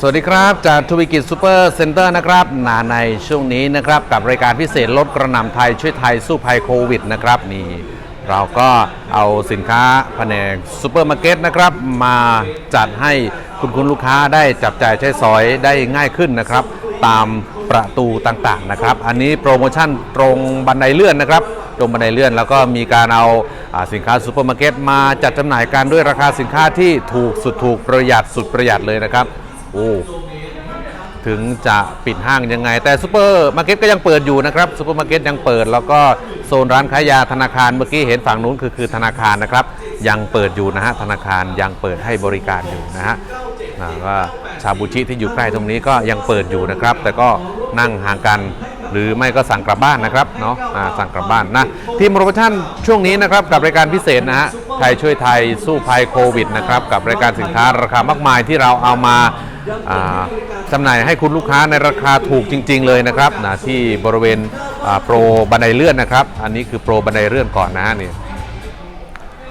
สวัสดีครับจากธุรกิจซูเปอร์เซ็นเตอร์นะครับนาในช่วงนี้นะครับกับรายการพิเศษลดกระนำไทยช่วยไทยสู้ภัยโควิดนะครับนี่เราก็เอาสินค้าแผนกซูเปอร์มาร์เก็ตนะครับมาจัดให้คุณคุณลูกค้าได้จับจ่ายใช้สอยได้ง่ายขึ้นนะครับ ตาม ประตูต่างๆนะครับ อันนี้โปรโมชั่นตรงบันไดเลื่อนนะครับตรงบันไดเลื่อนแล้วก็มีการเอาอสินค้าซูเปอร์มาร์เก็ตมาจัดจำหน่ายกันด้วยราคาสินค้าที่ถูกสุดถูกประหยัดสุดประหยัดเลยนะครับโอ้ถึงจะปิดห้างยังไง แต่ซูเปอร์มาร์เก็ตก็ยังเปิดอยู่นะครับซูเปอร์มาร์เก็ตยังเปิด แล้วก็โซนร้านขายยาธนาคารเมื่อกี้เห็นฝั่งนู้นคือคือธนาคารนะครับ ยังเปิดอยู่นะฮะธนาคารยังเปิดให้บริการอยู่นะฮะ ก็ชาบูชิที่อยู่ใกล้ตรงนี้ก็ยังเปิดอยู่นะครับ แต่ก็นั่งห่างกันหรือไม่ก็สั่งกลับบ้านนะครับเนาะสั่งกลับบ้านนะทีมโปรโมชั่นช่วงนี้นะครับกับรายการพิเศษนะฮะไทยช่วยไทยสู้ภัยโควิดนะครับกับรายการสินค้าราคามากมายที่เราเอามาจำหน่ายให้คุณลูกค้าในราคาถูกจริง ๆ เลยนะครับนะที่บริเวณโปรบันไดเลื่อนนะครับ อันนี้คือโปรบันไดเลื่อนก่อนนะนี่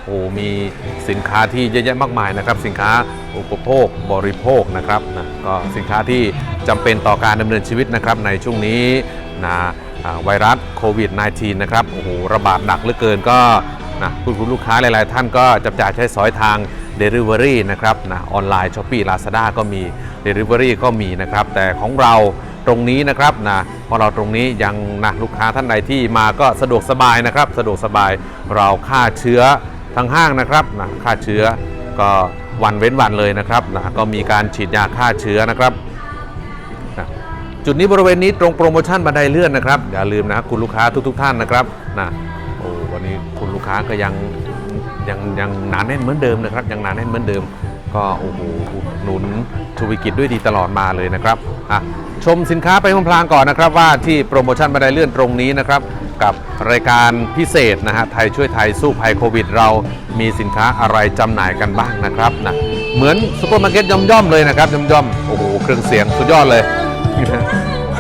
อ้มีสินค้าที่เยอะแยะมากมายนะครับ สินค้าอุปโภคบริโภคนะครับนะก็สินค้าที่จำเป็นต่อการดำเนินชีวิตนะครับในช่วงนี้นะไวรัสโควิด -19 นะครับโอ้โหระบาดหนักเหลือเกินก็นะคุณคุณลูกค้าหลาย ๆ ท่านก็จับจ่ายใช้สอยทาง Delivery นะครับนะออนไลน์ s h อ p e e Lazada ก็มี Delivery ก็มีนะครับ แต่ของเราตรงนี้นะครับนะพราะเราตรงนี้ยังนะลูกค้าท่านใดที่มาก็สะดวกสบายนะครับ สะดวกสบายเราฆ่าเชื้อ ทางห้างนะครับนะฆ่าเชื้อก็วันเว้นวันเลยนะครับนะก็มีการฉีดยาฆ่าเชื้อนะครับนะจุดนี้บริเวณนี้ตรงโปรโมชั่นบันไดเลื่อนนะครับอย่าลืมนะคุณลูกค้าทุกๆท่านนะครับนะโอ้วันนี้คุณลูกค้าก็ยังยังยังหนาแน่นเหมือนเดิมนะครับยังหนาแน่นเหมือนเดิม ก็โอ้โหหนุนธุรกิจด้วยดีตลอดมาเลยนะครับอะชมสินค้าไปพลางๆก่อนนะครับ ว่าที่โปรโมชั่นบันไดเลื่อนตรงนี้นะครับกับรายการพิเศษนะฮะไทยช่วยไทยสู้ภัยโควิด เรามีสินค้าอะไรจำหน่ายกันบ้างนะครับนะเหมือนซุปเปอร์มาร์เก็ตย่อมๆเลยนะครับย่อมๆโอ้โหเครื่องเสียงสุดยอดเลย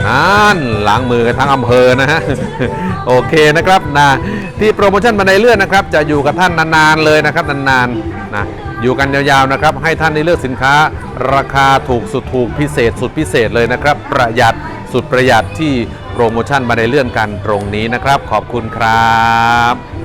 นั่นล้างมือกันทั้งอำเภอนะฮะโอเคนะครับนะที่โปรโมชั่นบันไดเลื่อนนะครับ จะอยู่กับท่านนานๆเลยนะครับนานๆ นะอยู่กันยาวๆนะครับ ให้ท่านได้เลือกสินค้า ราคาถูกสุดถูกพิเศษสุดพิเศษเลยนะครับ ประหยัดสุดประหยัดที่โปรโมชั่นมาในเลื่อนกันตรงนี้นะครับ ขอบคุณครับ